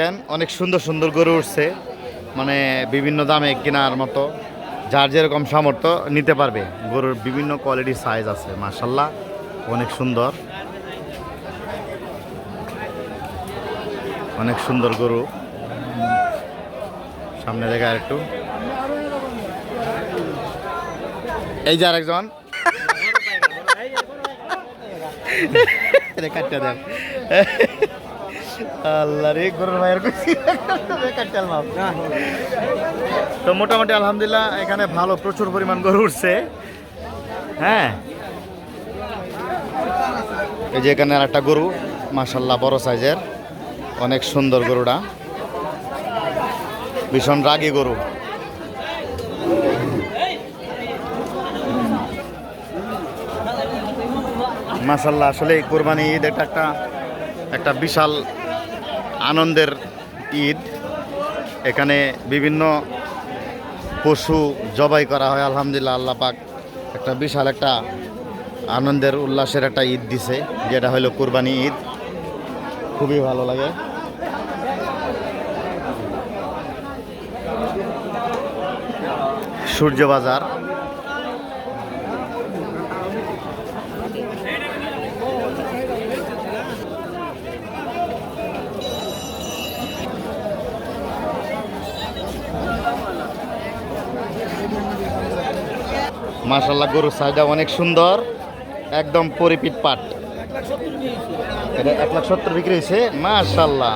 দেখেন অনেক সুন্দর সুন্দর গরু উঠছে। মানে বিভিন্ন দামে কেনার মতো যার যেরকম সামর্থ্য নিতে পারবে। গরুর বিভিন্ন কোয়ালিটির সাইজ আছে মার্শাল্লাহ অনেক সুন্দর। অনেক সুন্দর গরু। সামনে দেখা আর একটু এই যে আরেকজন। রে কাটটা দেন। আল্লাহ রে গরুর মায়ের কুচি মাপ। তো মোটামুটি আলহামদুলিল্লাহ এখানে ভালো প্রচুর পরিমাণ গরু উঠছে। হ্যাঁ? এই যে এখানে একটা গরু মাসাল্লাহ বড় সাইজের অনেক সুন্দর গরুটা। ভীষণ রাগী গরু। মাসাল্লাহ আসলে কোরবানি ঈদ এটা একটা একটা বিশাল আনন্দের ঈদ। এখানে বিভিন্ন পশু জবাই করা হয়, আলহামদুলিল্লাহ আল্লাহ পাক একটা বিশাল একটা আনন্দের, উল্লাসের একটা ঈদ দিছে, যেটা হলো কুরবানি ঈদ। খুবই ভালো লাগে। সূর্য বাজার মাশাল্লাহ গরুর সাইডটা অনেক সুন্দর একদম পরিপিট পাট। এটা এক লাখ সত্তর বিক্রি হয়েছে মাশাল্লাহ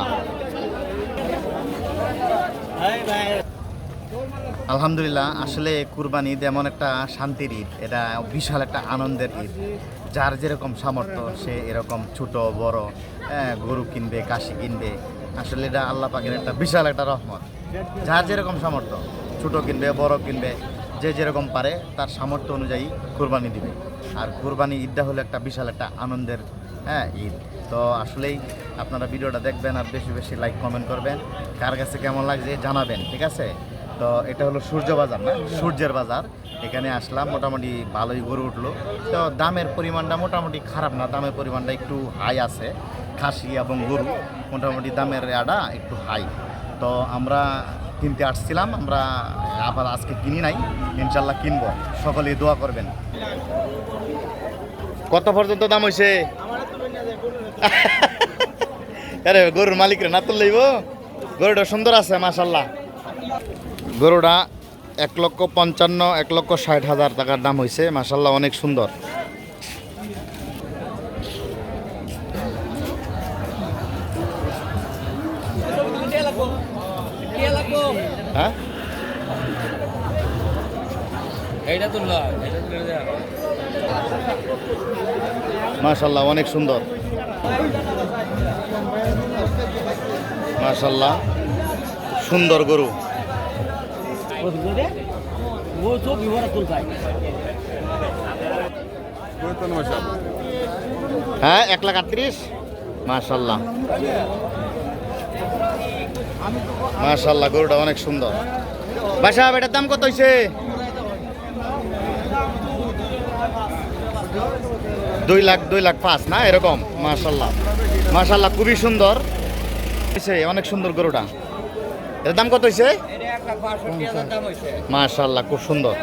আলহামদুলিল্লাহ আসলে কুরবানি ঈদ এমন একটা শান্তির ঈদ এটা বিশাল একটা আনন্দের ঈদ। যার যেরকম সামর্থ্য সে এরকম ছোট বড় হ্যাঁ, গরু কিনবে কাশি কিনবে। আসলে এটা আল্লাহ পাকের একটা বিশাল একটা রহমত। যার যেরকম সামর্থ্য ছোট কিনবে বড় কিনবে যে যেরকম পারে, তার সামর্থ্য অনুযায়ী কুরবানি দিবে। আর কুরবানি ঈদটা হলো একটা বিশাল একটা আনন্দের হ্যাঁ ঈদ। তো আসলেই আপনারা ভিডিওটা দেখবেন আর বেশি বেশি লাইক কমেন্ট করবেন। কার কাছে কেমন লাগছে জানাবেন, ঠিক আছে? তো এটা হলো সূর্য বাজার, না? সূর্যের বাজার। এখানে আসলাম, মোটামুটি ভালোই গড়ে উঠল। তো দামের পরিমাণটা মোটামুটি খারাপ না, দামের পরিমাণটা একটু হাই আছে। খাসি এবং গরু, মোটামুটি দামের আডা একটু হাই তো আমরা কিনতে আসছিলাম, আমরা আবার আজকে কিনি নাই ইনশাল্লাহ কিনবো। সকলেই দোয়া করবেন। কত পর্যন্ত দাম হয়েছে আরে, গরুর মালিকরা না তুললেইব গরুটা সুন্দর আছে মাশাল্লাহ গরুটা এক লক্ষ পঞ্চান্ন, এক লক্ষ ষাট হাজার টাকার দাম হয়েছে মাশাল্লাহ অনেক সুন্দর। হ্যাঁ? মাশাল্লাহ অনেক সুন্দর। মাশাল্লাহ সুন্দর গরু। হ্যাঁ এক লাখ আটত্রিশ? মাশাল্লাহ। মাশাল্লাহ গরুটা অনেক সুন্দর। ভাই বাসা এটার দাম কত হয়েছে দুই লাখ দুই লাখ পাঁচ, না? এরকম মাশাল্লাহ মাশাল্লাহ খুবই সুন্দর। অনেক সুন্দর গরুটা। এটার দাম কত হয়েছে মাশাল্লাহ খুব সুন্দর।